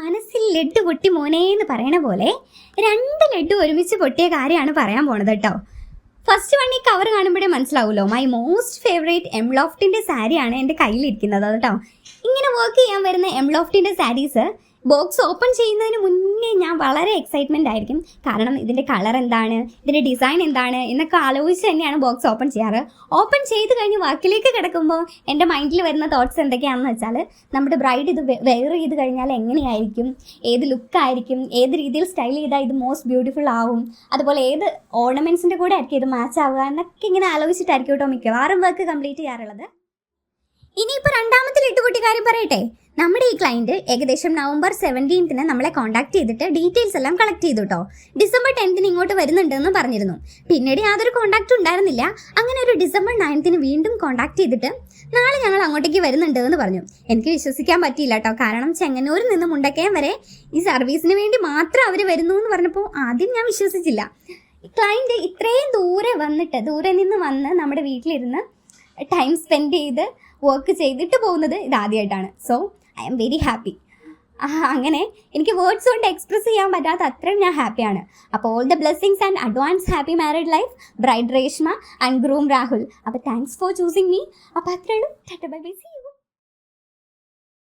മനസ്സിൽ ലഡ്ഡു പൊട്ടി മോനെ എന്ന് പറയണ പോലെ രണ്ട് ലഡ്ഡു ഒരുമിച്ച് പൊട്ടിയ കാര്യമാണ് പറയാൻ പോണത് കേട്ടോ ഫസ്റ്റ് വൺ ഈ കവർ കാണുമ്പോഴേ മനസ്സിലാവുമല്ലോ മൈ മോസ്റ്റ് ഫേവറേറ്റ് എംലോഫ്റ്റിന്റെ സാരിയാണ് എന്റെ കയ്യിലിരിക്കുന്നത് കേട്ടോ ഇങ്ങനെ വർക്ക് ചെയ്യാൻ വരുന്ന എംലോഫ്റ്റിന്റെ സാരീസ് ബോക്സ് ഓപ്പൺ ചെയ്യുന്നതിന് മുന്നേ ഞാൻ വളരെ എക്സൈറ്റ്മെന്റ് ആയിരിക്കും. കാരണം ഇതിന്റെ കളർ എന്താണ്? ഇതിന്റെ ഡിസൈൻ എന്താണ്? എന്നൊക്കെ ആലോചിച്ച് തന്നെയാണ് ബോക്സ് ഓപ്പൺ ചെയ്യാറ്. ഓപ്പൺ ചെയ്ത് കഴിഞ്ഞ് വാക്കിലേക്ക് കിടക്കുമ്പോൾ എന്റെ മൈൻഡിൽ വരുന്ന തോട്ട്സ് എന്തൊക്കെയാണെന്ന് വെച്ചാൽ നമ്മുടെ ബ്രൈഡ് ഇത് വെയർ ചെയ്ത് കഴിഞ്ഞാൽ എങ്ങനെയായിരിക്കും? ഏത് ലുക്കായിരിക്കും ഏത് രീതിയിൽ സ്റ്റൈൽ ചെയ്താൽ ഇത് മോസ്റ്റ് ബ്യൂട്ടിഫുൾ ആവും? അതുപോലെ ഏത് ഓർണമെന്റ്സിന്റെ കൂടെ ആയിരിക്കും ഇത് മാച്ച് ആവുക? എന്നൊക്കെ ഇങ്ങനെ ആലോചിച്ചിട്ടായിരിക്കും കേട്ടോ മിക്കവാറും വർക്ക് കംപ്ലീറ്റ് ചെയ്യാറുള്ളത്. ഇനിയിപ്പോൾ രണ്ടാമത്തെ ലിട്ടുകുട്ടി കാര്യം പറയട്ടെ? നമ്മുടെ ഈ ക്ലയന്റ് ഏകദേശം നവംബർ സെവന്റീൻത്തിന് നമ്മളെ കോൺടാക്ട് ചെയ്തിട്ട് ഡീറ്റെയിൽസ് എല്ലാം കളക്ട് ചെയ്തു കേട്ടോ ഡിസംബർ ടെൻത്തിന് ഇങ്ങോട്ട് വരുന്നുണ്ടെന്ന് പറഞ്ഞിരുന്നു. പിന്നീട് യാതൊരു കോൺടാക്റ്റും ഉണ്ടായിരുന്നില്ല. അങ്ങനെ ഒരു ഡിസംബർ നയൻത്തിന് വീണ്ടും കോൺടാക്ട് ചെയ്തിട്ട് നാളെ ഞങ്ങൾ അങ്ങോട്ടേക്ക് വരുന്നുണ്ട് എന്ന് പറഞ്ഞു. എനിക്ക് വിശ്വസിക്കാൻ പറ്റിയില്ല കേട്ടോ കാരണം ചെങ്ങന്നൂരിൽ നിന്ന് മുണ്ടക്കയം വരെ ഈ സർവീസിന് വേണ്ടി മാത്രം അവർ വരുന്നു എന്ന് പറഞ്ഞപ്പോൾ ആദ്യം ഞാൻ വിശ്വസിച്ചില്ല. ക്ലയന്റ് ഇത്രയും ദൂരെ വന്നിട്ട് ദൂരെ നിന്ന് വന്ന് നമ്മുടെ വീട്ടിലിരുന്ന് ടൈം സ്പെൻഡ് ചെയ്ത് വർക്ക് ചെയ്തിട്ട് പോകുന്നത് ഇതാദ്യമായിട്ടാണ് so I am very happy അങ്ങനെ എനിക്ക് വേർഡ്സ് കൊണ്ട് എക്സ്പ്രസ് ചെയ്യാൻ പറ്റാത്ത അത്രയും ഞാൻ ഹാപ്പിയാണ് അപ്പോൾ all the blessings and advance happy married life bride Reshma and groom Rahul അപ്പോൾ താങ്ക്സ് ഫോർ ചൂസിങ് മീ അപ്പോൾ അത്രയുള്ളൂ ബൈ ബൈ സി